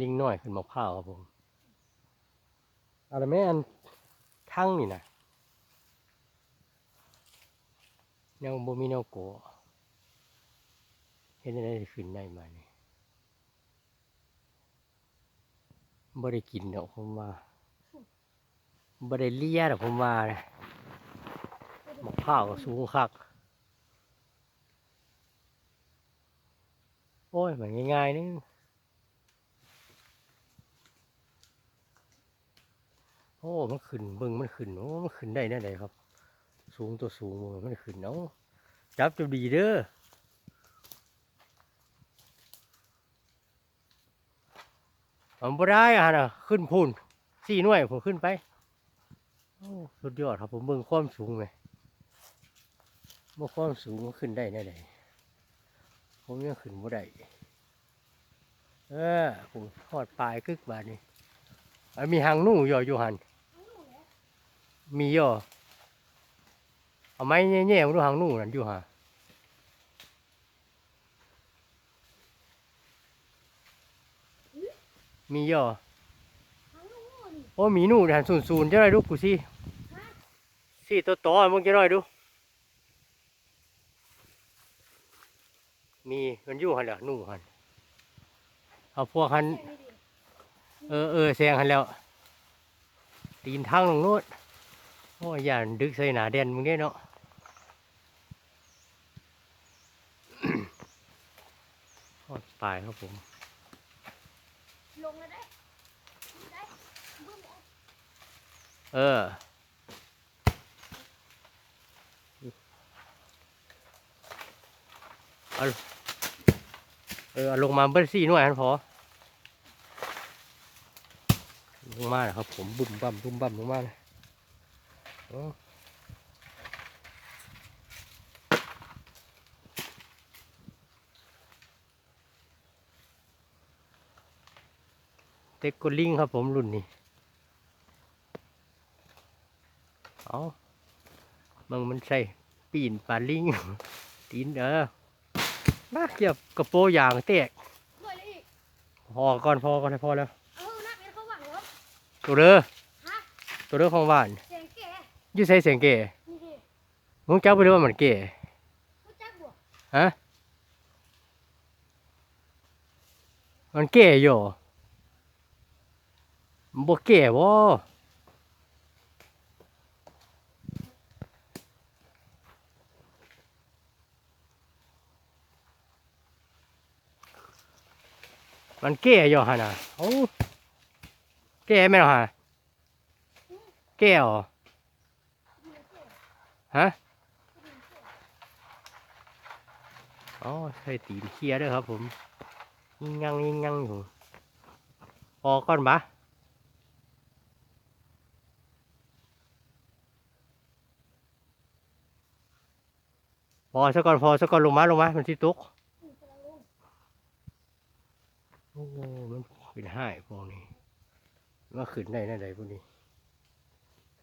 ลิงน้อยขึ้นมะพร้าวครับผมอาละแม่อันทั้งนี่นะแนวบ่มีแนวโกเห็นอะไรขึ้นได้มานี่บ่ได้กินดอกผมว่าบ่ได้เลียดอกผมว่านะมะพร้าวก็สูงคัก โอ้ยมันง่ายๆนึง โอ้ มันขึ้นเบิ่งมันขึ้นโอ้ มันขึ้นได้แน่ใดครับ สูงตัวสูงมันขึ้นเนาะจับจะดีเด้อผมบ่ได้อะนะขึ้นพูนสี่หน่วยผมขึ้นไปโอ้สุดยอดครับผมเบิ่งความสูงไหมเมื่อความสูงมันขึ้นได้แน่ใดผมยังขึ้นบ่ได้เออผมทอดปลายกึกบาดนี่มีหางนู่ย่ออยู่หัน มีย่อเอาไม้แง่ๆมาดูหางนู่นั่นอยู่หามีย่อโอ้มีนู่นหันศูนย์ศูนย์จะได้ดูกูสิสี่ตัวต่อมึงจะได้ดู มีมันอยู่หันเหรอนู่หันเอาพวกหันเออเออแซงหันแล้ว ตีนทางลงโน้น โอ้ยอย่าดึกใส่หนาแดนมึงได้เนาะทอดปลายครับผม ลงแล้วได้ ได้บึ้มเออเอาเออเอาลงมาเบิ้ลสี่หน่วยหันพอลงมาแล้วครับผมบุ่มบั่มบุ่มบั่มลงมาเลย เอาเต็กกดลิงครับผมรุ่นนี้ เอามึงมันใส่ปีนปลาลิง ตีนเออมาเกี่ยวกระโปรงยางแตกด้วยเลยอีกพอก่อนพอก่อนให้พอแล้วเออนักเรียนเขาหวังรถตัวเด้อฮะตัวเด้อของบ้านเสียงแก่ อยุ่ใส่เสียงเก๋มึงจับไปดูว่ามันเก๋ฮะมันเก๋อยู่มันบ่เก๋บ่มันเก๋อยู่ฮะนะโอ้เก๋ไหมล่ะฮะเก๋อ ฮะอ๋อใส่ตีนเคียด้วยครับผมยิงยังยิงยังอยู่พอก่อนบะพอซะก่อนพอซะก่อนลงมาลงมามันที่ตุกโอ้โหมันขึ้นห้พวกนี้มันขึ้นได้แน่ใดพวกนี้